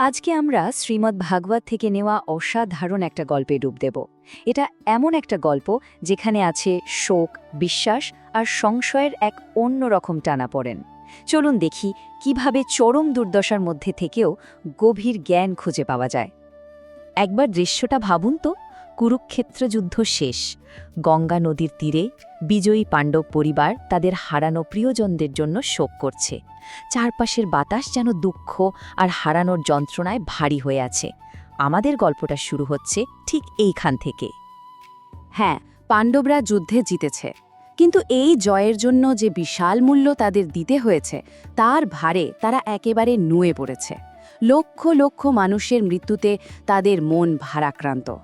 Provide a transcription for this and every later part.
আজকে আমরা শ্রীমদ্ ভাগবত থেকে নেওয়া অসাধারণ একটা গল্পে ডুব দেব। এটা এমন একটা গল্প যেখানে আছে শোক, বিশ্বাস আর সংশয়ের এক অন্যরকম টানা পড়েন। চলুন দেখি কীভাবে চরম দুর্দশার মধ্যে থেকেও গভীর জ্ঞান খুঁজে পাওয়া যায়। একবার দৃশ্যটা ভাবুন তো। কুরুক্ষেত্র যুদ্ধ শেষ। গঙ্গা নদীর তীরে বিজয়ী পাণ্ডব পরিবার তাদের হারানো প্রিয়জনদের জন্য শোক করছে। চারপাশের বাতাস যেন দুঃখ আর হারানোর যন্ত্রণায় ভারী হয়ে আছে। আমাদের গল্পটা শুরু হচ্ছে ঠিক এইখান থেকে। হ্যাঁ পাণ্ডবরা যুদ্ধে জিতেছে। কিন্তু এই জয়ের জন্য যে বিশাল মূল্য তাদের দিতে হয়েছে, তার ভারে তারা একেবারে নুয়ে পড়েছে। লক্ষ লক্ষ মানুষের মৃত্যুতে তাদের মন ভারাক্রান্ত।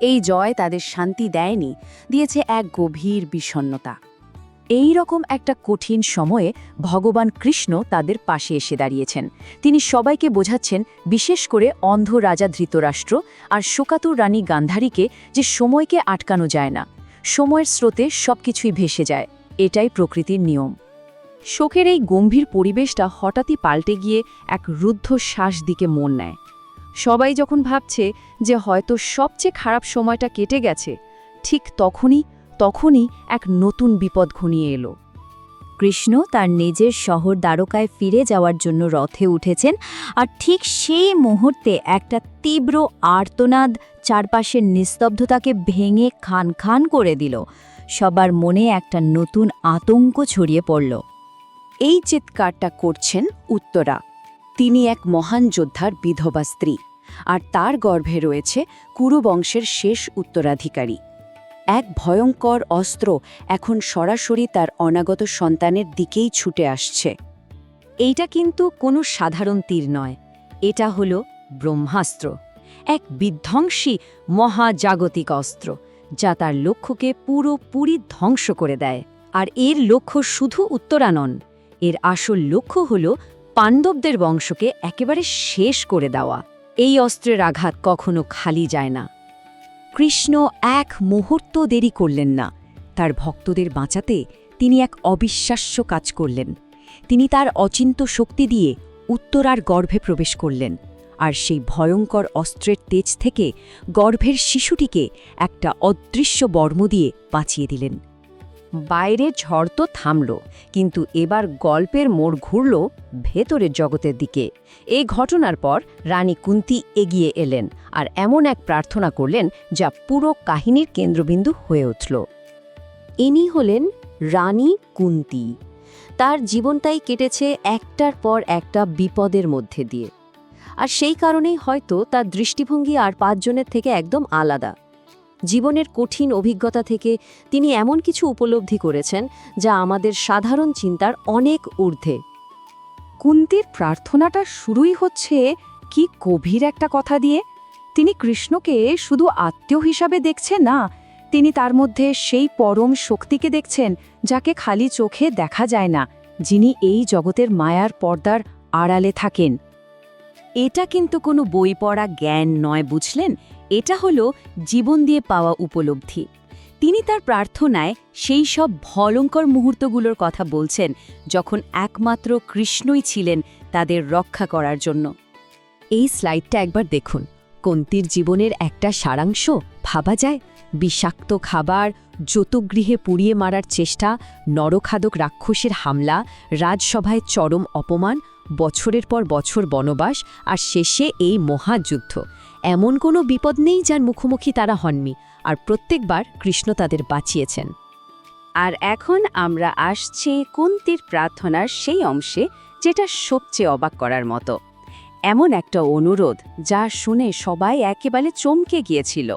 এই জয় তাদের শান্তি দেয়নি, দিয়েছে এক গভীর বিষণ্ণতা। এই রকম একটা কঠিন সময়ে ভগবান কৃষ্ণ তাদের পাশে এসে দাঁড়িয়েছেন। তিনি সবাইকে বোঝাচ্ছেন, বিশেষ করে অন্ধ রাজা ধৃতরাষ্ট্র আর শোকাতুর রানী গান্ধারীকে যে সময়কে আটকানো যায় না, সময়ের স্রোতে সবকিছুই ভেসে যায়, এটাই প্রকৃতির নিয়ম। শোকের এই গম্ভীর পরিবেশটা হঠাৎই পাল্টে গিয়ে এক রুদ্ধ শ্বাস দিকে মন নেয়। সবাই যখন ভাবছে যে হয়তো সবচেয়ে খারাপ সময়টা কেটে গেছে, ঠিক তখনই তখনই এক নতুন বিপদ ঘনিয়ে এলো। কৃষ্ণ তার নিজের শহর দ্বারকায় ফিরে যাওয়ার জন্য রথে উঠেছেন আর ঠিক সেই মুহূর্তে একটা তীব্র আর্তনাদ চারপাশের নিস্তব্ধতাকে ভেঙে খান খান করে দিল। সবার মনে একটা নতুন আতঙ্ক ছড়িয়ে পড়ল। এই চিৎকারটা করছেন উত্তরা। তিনি এক মহান যোদ্ধার বিধবা স্ত্রী আর তার গর্ভে রয়েছে কুরুবংশের শেষ উত্তরাধিকারী। এক ভয়ঙ্কর অস্ত্র এখন সরাসরি তার অনাগত সন্তানের দিকেই ছুটে আসছে। এইটা কিন্তু কোনো সাধারণ তীর নয়। এটা হলো ব্রহ্মাস্ত্র। এক বিধ্বংসী মহাজাগতিক অস্ত্র, যা তার লক্ষ্যকে পুরোপুরি ধ্বংস করে দেয়। আর এর লক্ষ্য শুধু উত্তরানন এর আসল লক্ষ্য হল পাণ্ডবদের বংশকে একেবারে শেষ করে দেওয়া। এই অস্ত্রের আঘাত কখনো খালি যায় না। কৃষ্ণ এক মুহূর্ত দেরি করলেন না। তার ভক্তদের বাঁচাতে তিনি এক অবিশ্বাস্য কাজ করলেন। তিনি তার অচিন্ত শক্তি দিয়ে উত্তরার গর্ভে প্রবেশ করলেন আর সেই ভয়ঙ্কর অস্ত্রের তেজ থেকে গর্ভের শিশুটিকে একটা অদৃশ্য বর্ম দিয়ে বাঁচিয়ে দিলেন। বাইরে ঝড় তো থামল, কিন্তু এবার গল্পের মোড় ঘুরল ভেতরের জগতের দিকে। এই ঘটনার পর রানী কুন্তি এগিয়ে এলেন আর এমন এক প্রার্থনা করলেন যা পুরো কাহিনীর কেন্দ্রবিন্দু হয়ে উঠল। ইনি হলেন রানী কুন্তি। তার জীবনটাই কেটেছে একটার পর একটা বিপদের মধ্যে দিয়ে। আর সেই কারণেই হয়তো তার দৃষ্টিভঙ্গি আর পাঁচজনের থেকে একদম আলাদা। জীবনের কঠিন অভিজ্ঞতা থেকে তিনি এমন কিছু উপলব্ধি করেছেন যা আমাদের সাধারণ চিন্তার অনেক ঊর্ধ্বে। কুন্তির প্রার্থনাটা শুরুই হচ্ছে, কি গভীর একটা কথা দিয়ে। তিনি কৃষ্ণকে শুধু আত্মীয় হিসাবে দেখছেন না, তিনি তার মধ্যে সেই পরম শক্তিকে দেখছেন, যাকে খালি চোখে দেখা যায় না, যিনি এই জগতের মায়ার পর্দার আড়ালে থাকেন। এটা কিন্তু কোনো বই পড়া জ্ঞান নয়, বুঝলেন? এটা হলো জীবন দিয়ে পাওয়া উপলব্ধি। তিনি তার প্রার্থনায় সেই সব ভয়ঙ্কর মুহূর্তগুলোর কথা বলছেন, যখন একমাত্র কৃষ্ণই ছিলেন তাদের রক্ষা করার জন্য। এই স্লাইডটা একবার দেখুন। কন্তির জীবনের একটা সারাংশ, ভাবা যায়? বিষাক্ত খাবার, যতগৃহে পুড়িয়ে মারার চেষ্টা, নরখাদক রাক্ষসের হামলা, রাজসভায় চরম অপমান বছরের পর বছর বনবাস আর শেষে এই মহাযুদ্ধ। এমন কোনো বিপদ নেই যার মুখোমুখি তারা হননি, আর প্রত্যেকবার কৃষ্ণ তাদের বাঁচিয়েছেন। আর এখন আমরা আসছি কুন্তির প্রার্থনার সেই অংশে যেটা সবচেয়ে অবাক করার মতো। এমন একটা অনুরোধ যা শুনে সবাই একেবারে চমকে গিয়েছিল।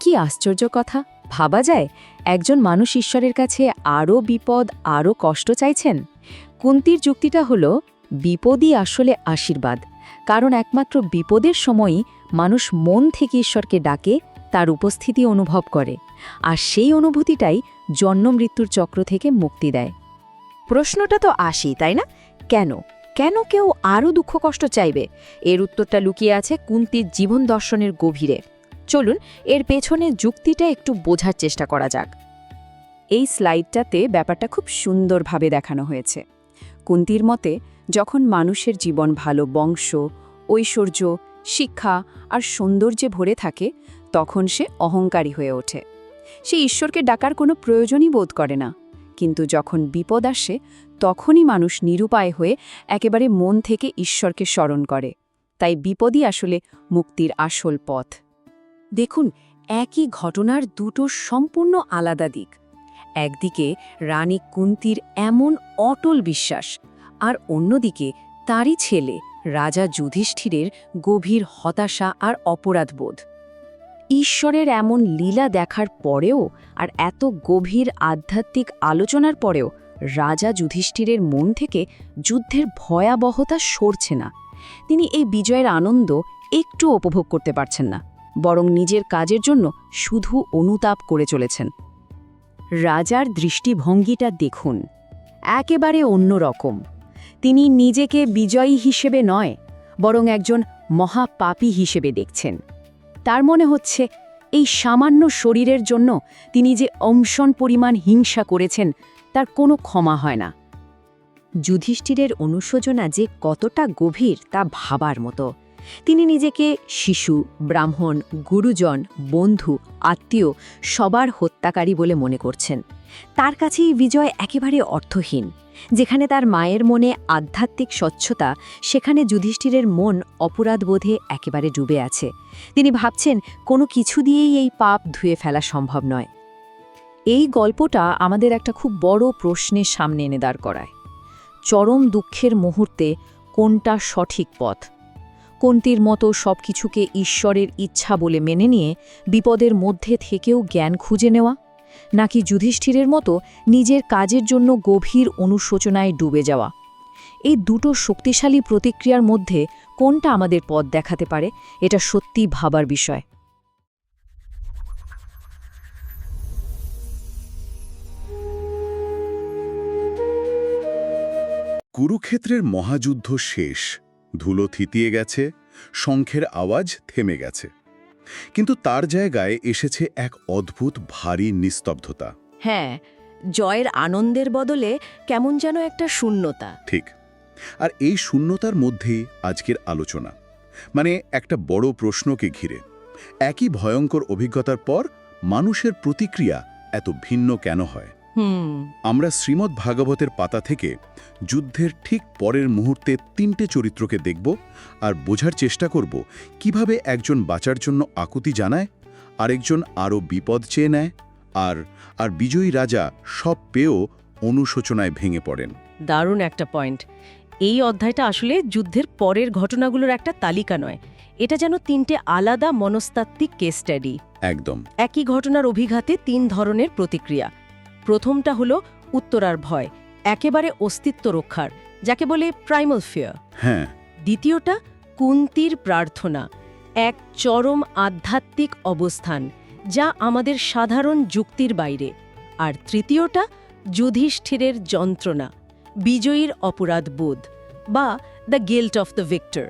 কি আশ্চর্য কথা! ভাবা যায়, একজন মানুষ ঈশ্বরের কাছে আরও বিপদ, আরও কষ্ট চাইছেন? কুন্তির যুক্তিটা হলো বিপদই আসলে আশীর্বাদ, কারণ একমাত্র বিপদের সময়ই মানুষ মন থেকে ঈশ্বরকে ডাকে, তার উপস্থিতি অনুভব করে, আর সেই অনুভূতিটাই জন্ম মৃত্যুর চক্র থেকে মুক্তি দেয়। প্রশ্নটা তো আসি তাই না? কেন? কেন কেউ আরও দুঃখ কষ্ট চাইবে? এর উত্তরটা লুকিয়ে আছে কুন্তির জীবন দর্শনের গভীরে। চলুন, এর পেছনে যুক্তিটা একটু বোঝার চেষ্টা করা যাক। এই স্লাইডটাতে ব্যাপারটা খুব সুন্দরভাবে দেখানো হয়েছে। কুন্তির মতে যখন মানুষের জীবন ভালো, বংশ, ঐশ্বর্য, শিক্ষা আর সৌন্দর্যে ভরে থাকে, তখন সে অহংকারী হয়ে ওঠে। সে ঈশ্বরকে ডাকার কোনো প্রয়োজনই বোধ করে না। কিন্তু যখন বিপদ আসে, তখনই মানুষ নিরুপায় হয়ে একেবারে মন থেকে ঈশ্বরকে স্মরণ করে। তাই বিপদই আসলে মুক্তির আসল পথ। দেখুন, একই ঘটনার দুটো সম্পূর্ণ আলাদা দিক। একদিকে রানী কুন্তির এমন অটল বিশ্বাস আর অন্যদিকে তারই ছেলে রাজা যুধিষ্ঠিরের গভীর হতাশা আর অপরাধবোধ। ঈশ্বরের এমন লীলা দেখার পরেও আর এত গভীর আধ্যাত্মিক আলোচনার পরেও রাজা যুধিষ্ঠিরের মন থেকে যুদ্ধের ভয়াবহতা সরছে না। তিনি এই বিজয়ের আনন্দ একটু উপভোগ করতে পারছেন না, বরং নিজের কাজের জন্য শুধু অনুতাপ করে চলেছেন। রাজার দৃষ্টিভঙ্গিটা দেখুন, একেবারে অন্যরকম। তিনি নিজেকে বিজয়ী হিসেবে নয়, বরং একজন মহাপাপী হিসেবে দেখছেন। তার মনে হচ্ছে, এই সামান্য শরীরের জন্য তিনি যে অংশন পরিমাণ হিংসা করেছেন, তার কোনো ক্ষমা হয় না। যুধিষ্ঠিরের অনুশোচনা যে কতটা গভীর, তা ভাবার মতো। তিনি নিজেকে শিশু, ব্রাহ্মণ, গুরুজন, বন্ধু, আত্মীয়, সবার হত্যাকারী বলে মনে করছেন। তার কাছেই বিজয় একেবারে অর্থহীন। যেখানে তার মায়ের মনে আধ্যাত্মিক স্বচ্ছতা, সেখানে যুধিষ্ঠিরের মন অপরাধবোধে একেবারে ডুবে আছে। তিনি ভাবছেন, কোনো কিছু দিয়েই এই পাপ ধুয়ে ফেলা সম্ভব নয়। এই গল্পটা আমাদের একটা খুব বড় প্রশ্নের সামনে এনে দাঁড় করায়। চরম দুঃখের মুহূর্তে কোনটা সঠিক পথ? কোনটির মতো সব কিছুকে ঈশ্বরের ইচ্ছা বলে মেনে নিয়ে বিপদের মধ্যে থেকেও জ্ঞান খুঁজে নেওয়া? নাকি যুধিষ্ঠিরের মতো নিজের কাজের জন্য গভীর অনুশোচনায় ডুবে যাওয়া। এই দুটো শক্তিশালী প্রতিক্রিয়ার মধ্যে কোনটা আমাদের পথ দেখাতে পারে, এটা সত্যি ভাবার বিষয়। কুরুক্ষেত্রের মহাযুদ্ধ শেষ। ধুলো থিতিয়ে গেছে, শঙ্খের আওয়াজ থেমে গেছে। কিন্তু তার জায়গায় এসেছে এক অদ্ভুত ভারী নিস্তব্ধতা। হ্যাঁ জয়ের আনন্দের বদলে কেমন যেন একটা শূন্যতা। ঠিক। আর এই শূন্যতার মধ্যেই আজকের আলোচনা। মানে একটা বড় প্রশ্নকে ঘিরে। একই ভয়ঙ্কর অভিজ্ঞতার পর মানুষের প্রতিক্রিয়া এত ভিন্ন কেন হয়? আমরা শ্রীমদ্ ভাগবতের পাতা থেকে যুদ্ধের ঠিক পরের মুহূর্তে তিনটে চরিত্রকে দেখব আর বোঝার চেষ্টা করব কীভাবে একজন বাঁচার জন্য আকুতি জানায় আরেকজন আরও বিপদ চেয়ে নেয় আর আর বিজয়ী রাজা সব পেয়েও অনুশোচনায় ভেঙে পড়েন। দারুণ একটা পয়েন্ট। এই অধ্যায়টা আসলে যুদ্ধের পরের ঘটনাগুলোর একটা তালিকা নয়। এটা যেন তিনটে আলাদা মনস্তাত্ত্বিক কেস স্টাডি একদম। একই ঘটনার অভিঘাতে তিন ধরনের প্রতিক্রিয়া। প্রথমটা হলো উত্তরার ভয় একেবারে অস্তিত্ব রক্ষার যাকে বলে প্রাইমাল ফিয়ার হ্যাঁ। দ্বিতীয়টা কুন্তির প্রার্থনা এক চরম আধ্যাত্মিক অবস্থান যা আমাদের সাধারণ যুক্তির বাইরে। আর তৃতীয়টা যুধিষ্ঠিরের যন্ত্রণা বিজয়ীর অপরাধ বোধ বা the guilt of the victor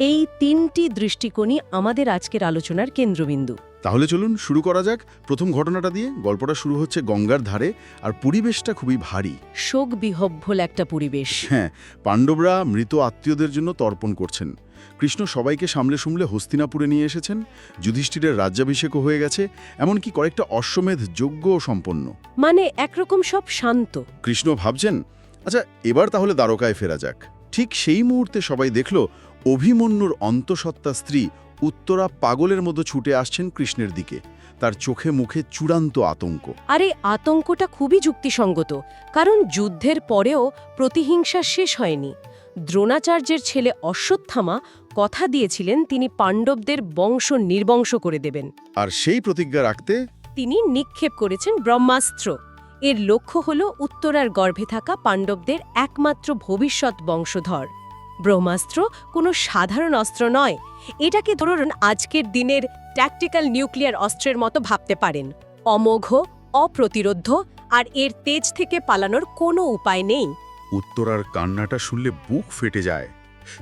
এই তিনটি দৃষ্টিকোণই আমাদের আজকের আলোচনার কেন্দ্রবিন্দু। তাহলে চলুন শুরু করা যাক। প্রথম ঘটনাটা দিয়ে গল্পটা শুরু হচ্ছে গঙ্গার ধারে আর পরিবেশটা খুবই ভারী। শোক বিহব্বল একটা পরিবেশ। হ্যাঁ পাণ্ডবরা মৃত আত্মীয়দের জন্য তর্পণ করছেন। কৃষ্ণ সবাইকে সামলে সুমলে হস্তিনাপুরে নিয়ে এসেছেন। যুধিষ্ঠিরের রাজ্যাভিষেকও হয়ে গেছে এমনকি কয়েকটা অশ্বমেধ যোগ্যও সম্পন্ন। মানে একরকম সব শান্ত। কৃষ্ণ ভাবছেন আচ্ছা এবার তাহলে দ্বারকায় ফেরা যাক। ঠিক সেই মুহূর্তে সবাই দেখল অভিমন্যুর অন্তঃসত্ত্বা স্ত্রী উত্তরা পাগলের মতো ছুটে আসছেন কৃষ্ণের দিকে। তার চোখে মুখে চূড়ান্ত আতঙ্ক। আর এই আতঙ্কটা খুবই যুক্তিসঙ্গত কারণ যুদ্ধের পরেও প্রতিহিংসা শেষ হয়নি। দ্রোণাচার্যের ছেলে অশ্বত্থামা কথা দিয়েছিলেন তিনি পাণ্ডবদের বংশ নির্বংশ করে দেবেন। আর সেই প্রতিজ্ঞা রাখতে তিনি নিক্ষেপ করেছেন ব্রহ্মাস্ত্র। এর লক্ষ্য হল উত্তরার গর্ভে থাকা পাণ্ডবদের একমাত্র ভবিষ্যৎ বংশধর। ব্রহ্মাস্ত্র কোনো সাধারণ অস্ত্র নয়। এটাকে ধরুন আজকের দিনের ট্যাকটিক্যাল নিউক্লিয়ার অস্ত্রের মতো ভাবতে পারেন। অমোঘ অপ্রতিরোধ্য আর এর তেজ থেকে পালানোর কোনো উপায় নেই। উত্তরার কান্নাটা শুনলে বুক ফেটে যায়।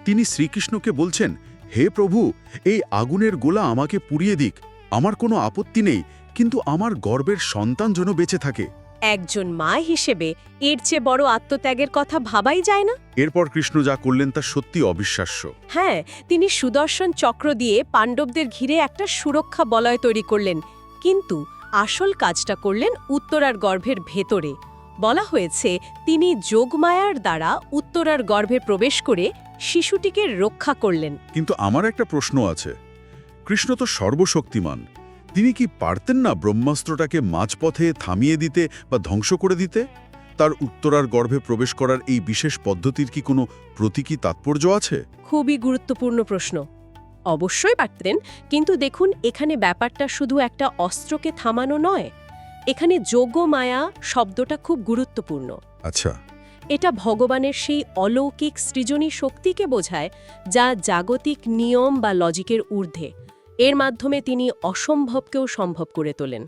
তিনি শ্রীকৃষ্ণকে বলছেন, হে প্রভু, এই আগুনের গোলা আমাকে পুড়িয়ে দিক। আমার কোনো আপত্তি নেই, কিন্তু আমার গর্বের সন্তান যেন বেঁচে থাকে। একজন মা হিসেবে এর চেয়ে বড় আত্মত্যাগের কথা ভাবাই যায় না। এরপর কৃষ্ণ যা করলেন তা সত্যি অবিশ্বাস্য। হ্যাঁ তিনি সুদর্শন চক্র দিয়ে পাণ্ডবদের ঘিরে একটা সুরক্ষা বলয় তৈরি করলেন। কিন্তু আসল কাজটা করলেন উত্তরার গর্ভের ভেতরে। বলা হয়েছে তিনি যোগমায়ার দ্বারা উত্তরার গর্ভে প্রবেশ করে শিশুটিকে রক্ষা করলেন। কিন্তু আমার একটা প্রশ্ন আছে। কৃষ্ণ তো সর্বশক্তিমান। তিনি কি পারতেন না ব্রহ্মাস্ত্রটাকে মাঝপথে থামিয়ে দিতে বা ধ্বংস করে দিতে? তার উত্তরার গর্ভে প্রবেশ করার এই বিশেষ পদ্ধতির কি কোনো প্রতীকী তাৎপর্য আছে? খুবই গুরুত্বপূর্ণ প্রশ্ন। অবশ্যই পারতেন কিন্তু দেখুন এখানে ব্যাপারটা শুধু একটা অস্ত্রকে থামানো নয়। এখানে যোগমায়া শব্দটা খুব গুরুত্বপূর্ণ। আচ্ছা। এটা ভগবানের সেই অলৌকিক সৃজনী শক্তিকে বোঝায় যা জাগতিক নিয়ম বা লজিকের ঊর্ধ্বে। এর মাধ্যমে তিনি অসম্ভবকেও সম্ভব করে তোলেন।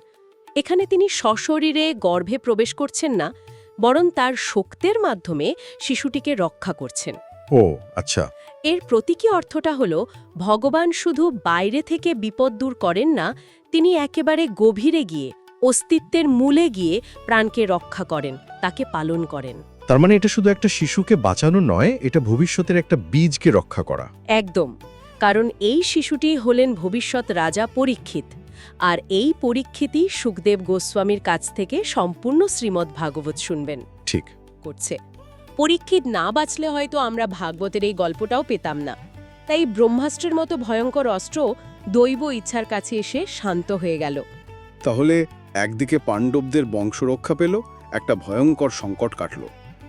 এখানে তিনি সশরীরে গর্ভে প্রবেশ করছেন না বরং তার শক্তের মাধ্যমে শিশুটিকে রক্ষা করছেন। ও আচ্ছা। এর প্রতীকী অর্থটা হল ভগবান শুধু বাইরে থেকে বিপদ দূর করেন না তিনি একেবারে গভীরে গিয়ে অস্তিত্বের মূলে গিয়ে প্রাণকে রক্ষা করেন তাকে পালন করেন। তার মানে এটা শুধু একটা শিশুকে বাঁচানো নয় এটা ভবিষ্যতের একটা বীজকে রক্ষা করা। একদম। কারণ এই শিশুটি হলেন ভবিষ্যৎ রাজা পরীক্ষিত। আর এই পরীক্ষিতই সুখদেব গোস্বামীর কাছ থেকে সম্পূর্ণ শ্রীমদ্ ভাগবত শুনবেন। ঠিক। করছে। পরীক্ষিত না বাঁচলে হয়তো আমরা ভাগবতের এই গল্পটাও পেতাম না। তাই ব্রহ্মাস্ত্রের মতো ভয়ঙ্কর অস্ত্র দৈব ইচ্ছার কাছে এসে শান্ত হয়ে গেল। তাহলে একদিকে পাণ্ডবদের বংশরক্ষা পেল একটা ভয়ঙ্কর সংকট কাটল।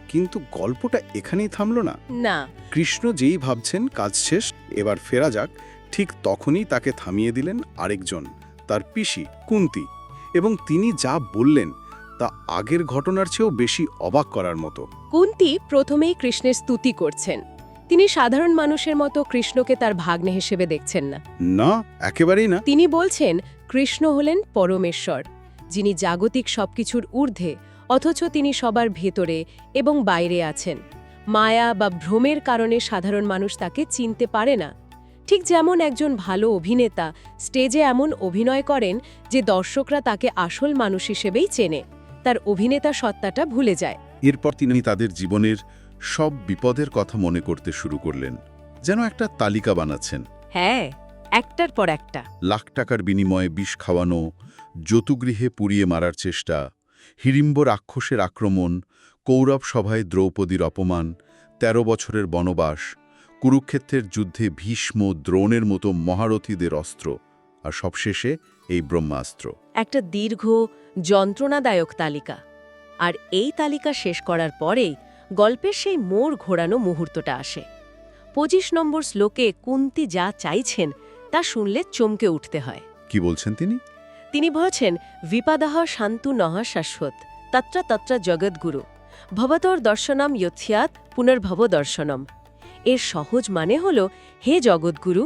কিন্তু গল্পটা এখানেই থামল না। না। কৃষ্ণ যেই ভাবছেন কাজ শেষ এবার ফেরা যাক। ঠিক তখনই তাকে থামিয়ে দিলেন আরেকজন তার পিসি কুন্তি। এবং তিনি যা বললেন তা আগের ঘটনার চেয়েও বেশি অবাক করার মতো। কুন্তি প্রথমেই কৃষ্ণের স্তুতি করছেন। তিনি সাধারণ মানুষের মতো কৃষ্ণকে তার ভাগ্নে হিসেবে দেখছেন না। না একেবারেই না। তিনি বলছেন কৃষ্ণ হলেন পরমেশ্বর যিনি জাগতিক সবকিছুর ঊর্ধ্বে অথচ তিনি সবার ভেতরে এবং বাইরে আছেন। মায়া বা ভ্রমের কারণে সাধারণ মানুষ তাকে চিনতে পারে না। ঠিক যেমন একজন ভালো অভিনেতা স্টেজে এমন অভিনয় করেন যে দর্শকরা তাকে আসল মানুষ হিসেবেই চেনে। তার অভিনেতা সত্তাটা ভুলে যায়। এরপর তিনি তাদের জীবনের সব বিপদের কথা মনে করতে শুরু করলেন। যেন একটা তালিকা বানাচ্ছেন। হ্যাঁ একটার পর একটা। লাখ টাকার বিনিময়ে বিষ খাওয়ানো যতুগৃহে পুড়িয়ে মারার চেষ্টা হিড়িম্ব রাক্ষসের আক্রমণ কৌরব সভায় দ্রৌপদীর অপমান ১৩ বছরের বনবাস কুরুক্ষেত্রের যুদ্ধে ভীষ্ম দ্রোণের মতো মহারথীদের অস্ত্র আর সবশেষে এই ব্রহ্মাস্ত্র। একটা দীর্ঘ যন্ত্রণাদায়ক তালিকা। আর এই তালিকা শেষ করার পরেই গল্পের সেই মোড় ঘোরানো মুহূর্তটা আসে। পঁচিশ নম্বর শ্লোকে কুন্তি যা চাইছেন তা শুনলে চমকে উঠতে হয়। কি বলছেন তিনি? তিনি বলছেন বিপাদাহ শান্তু নহ শাশ্বত তত্র তত্র জগৎগুরু ভবতর দর্শনম ইয়থিয়াত পুনর্ভব দর্শনম। এর সহজ মানে হল হে জগৎগুরু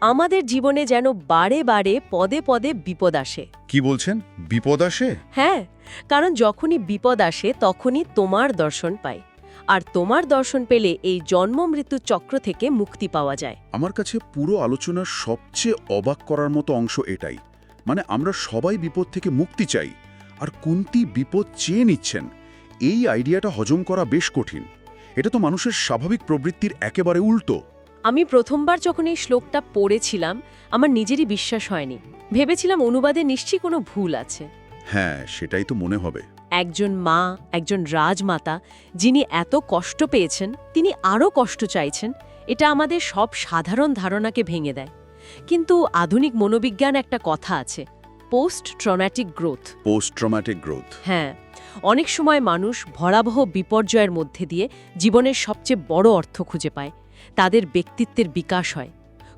আমাদের জীবনে যেন বারে বারে পদে পদে বিপদ আসে। কি বলছেন? বিপদ আসে? হ্যাঁ কারণ যখনই বিপদ আসে তখনই তোমার দর্শন পাই। আর তোমার দর্শন পেলে এই জন্ম মৃত্যু চক্র থেকে মুক্তি পাওয়া যায়। আমার কাছে পুরো আলোচনার সবচেয়ে অবাক করার মতো অংশ এটাই। মানে আমরা সবাই বিপদ থেকে মুক্তি চাই। আর কুন্তি বিপদ চেয়ে নিচ্ছেন। এই আইডিয়াটা হজম করা বেশ কঠিন। এটা তো মানুষের স্বাভাবিক প্রবৃত্তির একেবারে উল্টো। আমি প্রথমবার যখন এই শ্লোকটা পড়েছিলাম আমার নিজেরই বিশ্বাস হয়নি। ভেবেছিলাম অনুবাদে নিশ্চয়ই কোনো ভুল আছে। হ্যাঁ সেটাই তো মনে হবে। একজন মা একজন রাজমাতা যিনি এত কষ্ট পেয়েছেন তিনি আরও কষ্ট চাইছেন এটা আমাদের সব সাধারণ ধারণাকে ভেঙে দেয়। কিন্তু আধুনিক মনোবিজ্ঞান একটা কথা আছে post traumatic growth post traumatic growth হ্যাঁ অনেক সময় মানুষ ভরাবহ বিপর্যয়ের মধ্যে দিয়ে জীবনের সবচেয়ে বড় অর্থ খুঁজে পায় তাদের ব্যক্তিত্বের বিকাশ হয়।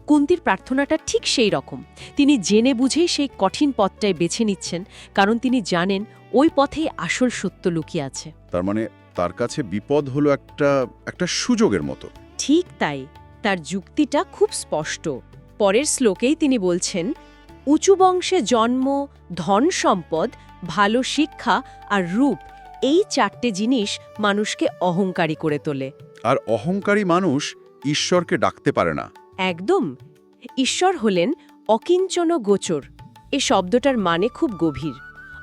কুন্তির প্রার্থনাটা ঠিক সেই রকম তিনি জেনে বুঝেই সেই কঠিন পথটাই বেছে নিচ্ছেন কারণ তিনি জানেন ওই পথেই আসল সত্য লুকিয়ে আছে। তার মানে তার কাছে বিপদ হলো একটা একটা সুযোগের মতো। ঠিক তাই তার যুক্তিটা খুব স্পষ্ট। পরের শ্লোকেই তিনি বলছেন উঁচু বংশে জন্ম ধন সম্পদ ভালো শিক্ষা আর রূপ এই চারটে জিনিস মানুষকে অহংকারী করে তোলে। আর অহংকারী মানুষ ঈশ্বরকে ডাকতে পারে না। একদম। ঈশ্বর হলেন অকিঞ্চন গোচর। এ শব্দটার মানে খুব গভীর।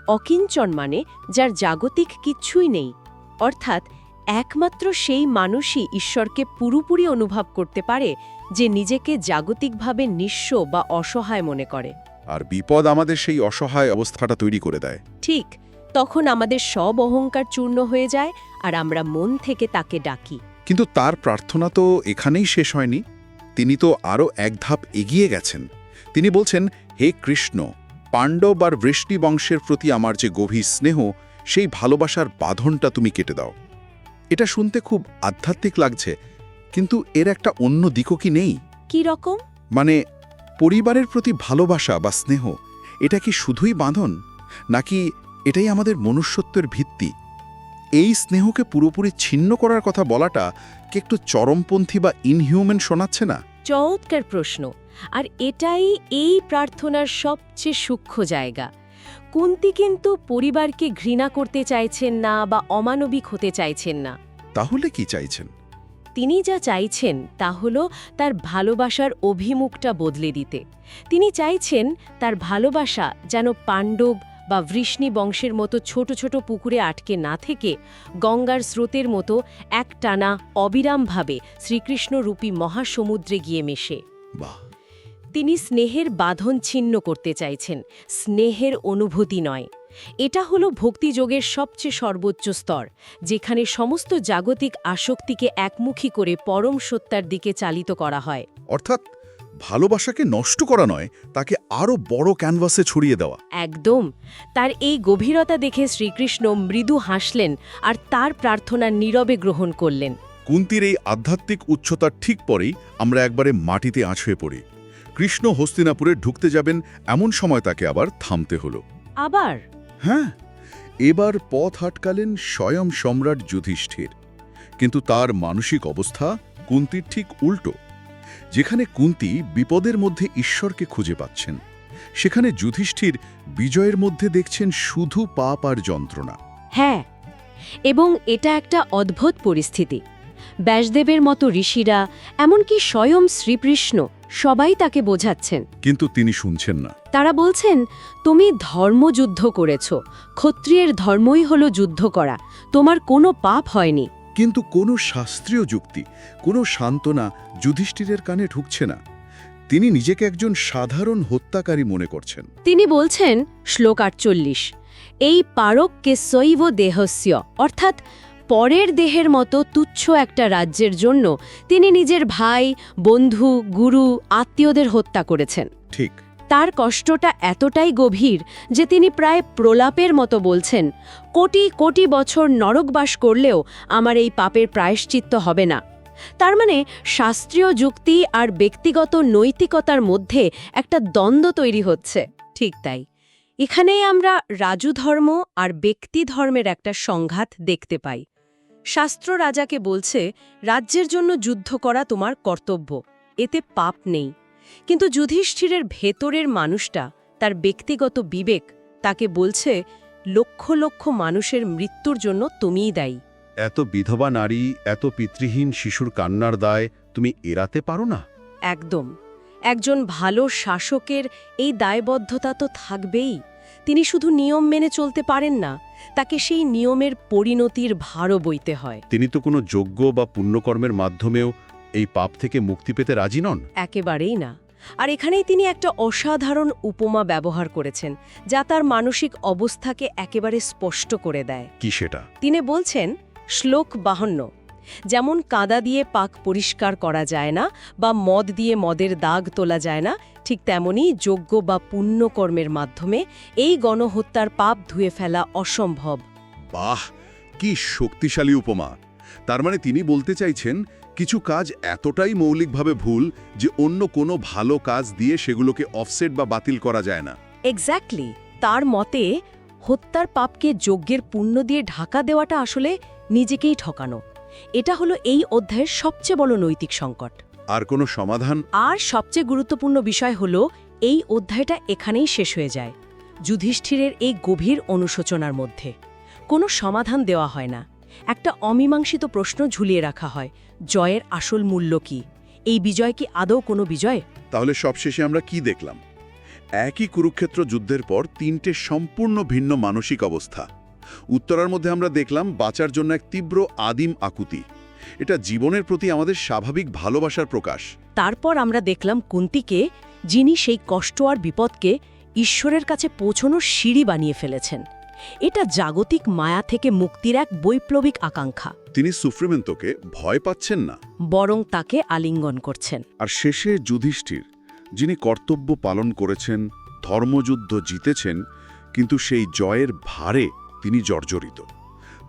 অকিঞ্চন মানে যার জাগতিক কিচ্ছুই নেই। অর্থাৎ একমাত্র সেই মানুষই ঈশ্বরকে পুরোপুরি অনুভব করতে পারে যে নিজেকে জাগতিকভাবে নিঃস্ব বা অসহায় মনে করে। আর বিপদ আমাদের সেই অসহায় অবস্থাটা তৈরি করে দেয়। ঠিক তখন আমাদের সব অহংকার চূর্ণ হয়ে যায় আর আমরা মন থেকে তাকে ডাকি। কিন্তু তার প্রার্থনা তো এখানেই শেষ হয়নি। তিনি তো আরও এক ধাপ এগিয়ে গেছেন। তিনি বলছেন হে কৃষ্ণ পাণ্ডব আর বৃষ্টি বংশের প্রতি আমার যে গভীর স্নেহ সেই ভালোবাসার বাঁধনটা তুমি কেটে দাও। এটা শুনতে খুব আধ্যাত্মিক লাগছে কিন্তু এর একটা অন্য দিকও কি নেই? কি রকম? মানে পরিবারের প্রতি ভালোবাসা বা স্নেহ এটা কি শুধুই বাঁধন? নাকি এটাই আমাদের মনুষ্যত্বের ভিত্তি? এই স্নেহকে পুরোপুরি ছিন্ন করার কথা বলাটা কি একটু চরমপন্থী বা ইনহিউম্যান শোনাচ্ছে না? চমৎকার প্রশ্ন। আর এটাই এই প্রার্থনার সবচেয়ে সূক্ষ্ম জায়গা। কুন্তি কিন্তু পরিবারকে ঘৃণা করতে চাইছেন না বা অমানবিক হতে চাইছেন না। তাহলে কি চাইছেন? তিনি যা চাইছেন তা হল তার ভালোবাসার অভিমুখটা বদলে দিতে। তিনি চাইছেন তার ভালোবাসা যেন পাণ্ডব বা বৃষ্ণি বংশের মতো ছোট ছোট পুকুরে আটকে না থেকে গঙ্গার স্রোতের মতো একটানা অবিরামভাবে শ্রীকৃষ্ণরূপী মহাসমুদ্রে গিয়ে মেশে। বাহ! তিনি স্নেহের বাঁধন ছিন্ন করতে চাইছেন স্নেহের অনুভূতি নয়। এটা হলো ভক্তিযোগের সবচেয়ে সর্বোচ্চ স্তর যেখানে সমস্ত জাগতিক আসক্তিকে একমুখী করে পরম সত্যার দিকে চালিত করা হয়। অর্থাৎ ভালোবাসাকে নষ্ট করা নয় তাকে আরও বড় ক্যানভাসে ছড়িয়ে দেওয়া। একদম। তার এই গভীরতা দেখে শ্রীকৃষ্ণ মৃদু হাসলেন আর তার প্রার্থনা নীরবে গ্রহণ করলেন। কুন্তির এই আধ্যাত্মিক উচ্চতার ঠিক পরেই আমরা একবারে মাটিতে আছড়ে পড়ি। কৃষ্ণ হস্তিনাপুরে ঢুকতে যাবেন এমন সময় তাকে আবার থামতে হলো। আবার? হ্যাঁ এবার পথ আটকালেন স্বয়ং সম্রাট যুধিষ্ঠির। কিন্তু তার মানসিক অবস্থা কুন্তির ঠিক উল্টো। যেখানে কুন্তি বিপদের মধ্যে ঈশ্বরকে খুঁজে পাচ্ছেন সেখানে যুধিষ্ঠির বিজয়ের মধ্যে দেখছেন শুধু পাপ আর যন্ত্রণা। হ্যাঁ এবং এটা একটা অদ্ভুত পরিস্থিতি। ব্যাসদেবের মতো ঋষিরা এমনকি স্বয়ং শ্রীকৃষ্ণ সবাই তাকে বোঝাচ্ছেন। কিন্তু তিনি শুনছেন না। তারা বলছেন তুমি ধর্মযুদ্ধ করেছ। ক্ষত্রিয়ের ধর্মই হলো যুদ্ধ করা। তোমার কোনো পাপ হয়নি। কিন্তু কোনো শাস্ত্রীয় যুক্তি কোনো সান্ত্বনা যুধিষ্ঠিরের কানে ঢুকছে না। তিনি নিজেকে একজন সাধারণ হত্যাকারী মনে করছেন। তিনি বলছেন শ্লোক আটচল্লিশ। এই পারককে শৈব দেহস্য। অর্থাৎ পরের দেহের মতো তুচ্ছ একটা রাজ্যের জন্য তিনি নিজের ভাই বন্ধু গুরু আত্মীয়দের হত্যা করেছেন। ঠিক। তার কষ্টটা এতটাই গভীর যে তিনি প্রায় প্রলাপের মতো বলছেন কোটি কোটি বছর নরকবাস করলেও আমার এই পাপের প্রায়শ্চিত্ত হবে না। তার মানে শাস্ত্রীয় যুক্তি আর ব্যক্তিগত নৈতিকতার মধ্যে একটা দ্বন্দ্ব তৈরি হচ্ছে। ঠিক তাই। এখানেই আমরা রাজু ধর্ম আর ব্যক্তি ধর্মের একটা সংঘাত দেখতে পাই। শাস্ত্র রাজাকে বলছে রাজ্যের জন্য যুদ্ধ করা তোমার কর্তব্য এতে পাপ নেই। কিন্তু যুধিষ্ঠিরের ভেতরের মানুষটা তার ব্যক্তিগত বিবেক তাকে বলছে লক্ষ লক্ষ মানুষের মৃত্যুর জন্য তুমিই দায়ী। এত বিধবা নারী এত পিতৃহীন শিশুর কান্নার দায় তুমি এড়াতে পারো না? একদম। একজন ভালো শাসকের এই দায়বদ্ধতা তো থাকবেই। তিনি শুধু নিয়ম মেনে চলতে পারেন না তাকে সেই নিয়মের পরিণতির ভারও বইতে হয়। তিনি তো কোনো যোগ্য বা পুণ্যকর্মের মাধ্যমেও এই পাপ থেকে মুক্তি পেতে রাজি নন? একেবারেই না। আর এখানেই তিনি একটা অসাধারণ উপমা ব্যবহার করেছেন যা তার মানসিক অবস্থাকে একেবারে স্পষ্ট করে দেয়। কি সেটা? তিনি বলছেন শ্লোক বাহান্ন যেমন কাদা দিয়ে পাক পরিষ্কার করা যায় না বা মদ দিয়ে মদের দাগ তোলা যায় না ঠিক তেমনি যোগ্য বা পুণ্যকর্মের মাধ্যমে এই গণহত্যার পাপ ধুয়ে ফেলা অসম্ভব। বাহ কি শক্তিশালী উপমা। তার মানে তিনি বলতে চাইছেন কিছু কাজ এতটাই মৌলিকভাবে ভুল যে অন্য কোনো ভালো কাজ দিয়ে সেগুলোকে অফসেট বা বাতিল করা যায় না। এক্স্যাক্টলি তার মতে হত্যার পাপকে যজ্ঞের পুণ্য দিয়ে ঢাকা দেওয়াটা আসলে নিজেকেই ঠকানো। এটা হলো এই অধ্যায়ের সবচেয়ে বড় নৈতিক সংকট। আর কোনো সমাধান? আর সবচেয়ে গুরুত্বপূর্ণ বিষয় হলো এই অধ্যায়টা এখানেই শেষ হয়ে যায় যুধিষ্ঠিরের এই গভীর অনুশোচনার মধ্যে। কোনো সমাধান দেওয়া হয় না। একটা অমীমাংসিত প্রশ্ন ঝুলিয়ে রাখা হয় জয়ের আসল মূল্য কি? এই বিজয় কি আদৌ কোনো বিজয়? তাহলে সবশেষে আমরা কি দেখলাম? একই কুরুক্ষেত্র যুদ্ধের পর তিনটে সম্পূর্ণ ভিন্ন মানসিক অবস্থা। উত্তরার মধ্যে আমরা দেখলাম বাঁচার জন্য এক তীব্র আদিম আকুতি। এটা জীবনের প্রতি আমাদের স্বাভাবিক ভালোবাসার প্রকাশ। তারপর আমরা দেখলাম কুন্তিকে যিনি সেই কষ্ট আর বিপদকে ঈশ্বরের কাছে পৌঁছনোর সিঁড়ি বানিয়ে ফেলেছেন। এটা জাগতিক মায়া থেকে মুক্তির এক বৈপ্লবিক আকাঙ্ক্ষা। তিনি সুফ্রিমেন্তকে ভয় পাচ্ছেন না। বরং তাকে আলিঙ্গন করছেন। আর শেষে যুধিষ্ঠির যিনি কর্তব্য পালন করেছেন ধর্মযুদ্ধ জিতেছেন কিন্তু সেই জয়ের ভারে তিনি জর্জরিত।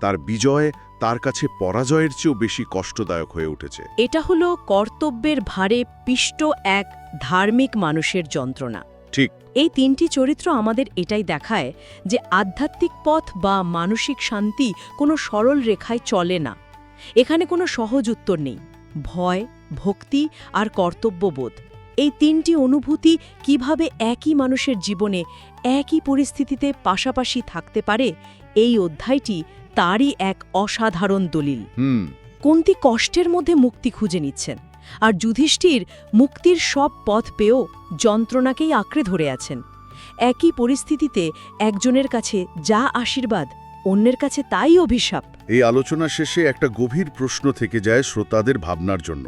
তার বিজয় তার কাছে পরাজয়ের চেয়েও বেশি কষ্টদায়ক হয়ে উঠেছে। এটা হলো কর্তব্যের ভারে পিষ্ট এক ধার্মিক মানুষের যন্ত্রণা। ঠিক। এই তিনটি চরিত্র আমাদের এটাই দেখায় যে আধ্যাত্মিক পথ বা মানসিক শান্তি কোনো সরল রেখায় চলে না। এখানে কোনো সহজ উত্তর নেই। ভয় ভক্তি আর কর্তব্যবোধ। এই তিনটি অনুভূতি কীভাবে একই মানুষের জীবনে একই পরিস্থিতিতে পাশাপাশি থাকতে পারে এই অধ্যায়টি তারই এক অসাধারণ দলিল। কুন্তি কষ্টের মধ্যে মুক্তি খুঁজে নিচ্ছেন? আর যুধিষ্ঠির মুক্তির সব পথ পেয়েও যন্ত্রণাকেই আঁকড়ে ধরে আছেন। একই পরিস্থিতিতে একজনের কাছে যা আশীর্বাদ অন্যের কাছে তাই অভিশাপ। এই আলোচনা শেষে একটা গভীর প্রশ্ন থেকে যায় শ্রোতাদের ভাবনার জন্য।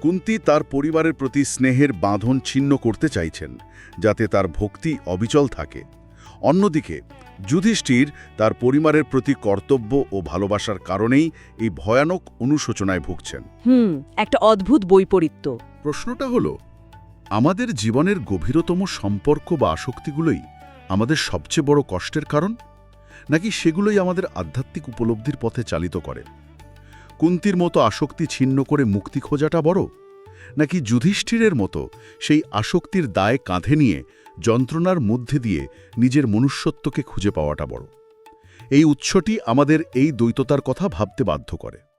কুন্তি তার পরিবারের প্রতি স্নেহের বাঁধন ছিন্ন করতে চাইছেন যাতে তার ভক্তি অবিচল থাকে। অন্যদিকে যুধিষ্ঠির তার পরিবারের প্রতি কর্তব্য ও ভালোবাসার কারণেই এই ভয়ানক অনুশোচনায় ভুগছেন। হুম একটা অদ্ভুত বৈপরীত্য। প্রশ্নটা হলো আমাদের জীবনের গভীরতম সম্পর্ক বা আসক্তিগুলোই আমাদের সবচেয়ে বড় কষ্টের কারণ নাকি সেগুলোই আমাদের আধ্যাত্মিক উপলব্ধির পথে চালিত করে? কুন্তির মতো আসক্তি ছিন্ন করে মুক্তি খোঁজাটা বড় নাকি যুধিষ্ঠিরের মতো সেই আসক্তির দায় কাঁধে নিয়ে যন্ত্রণার মধ্যে দিয়ে নিজের মনুষ্যত্বকে খুঁজে পাওয়াটা বড়। এই উৎসটি আমাদের এই দ্বৈততার কথা ভাবতে বাধ্য করে।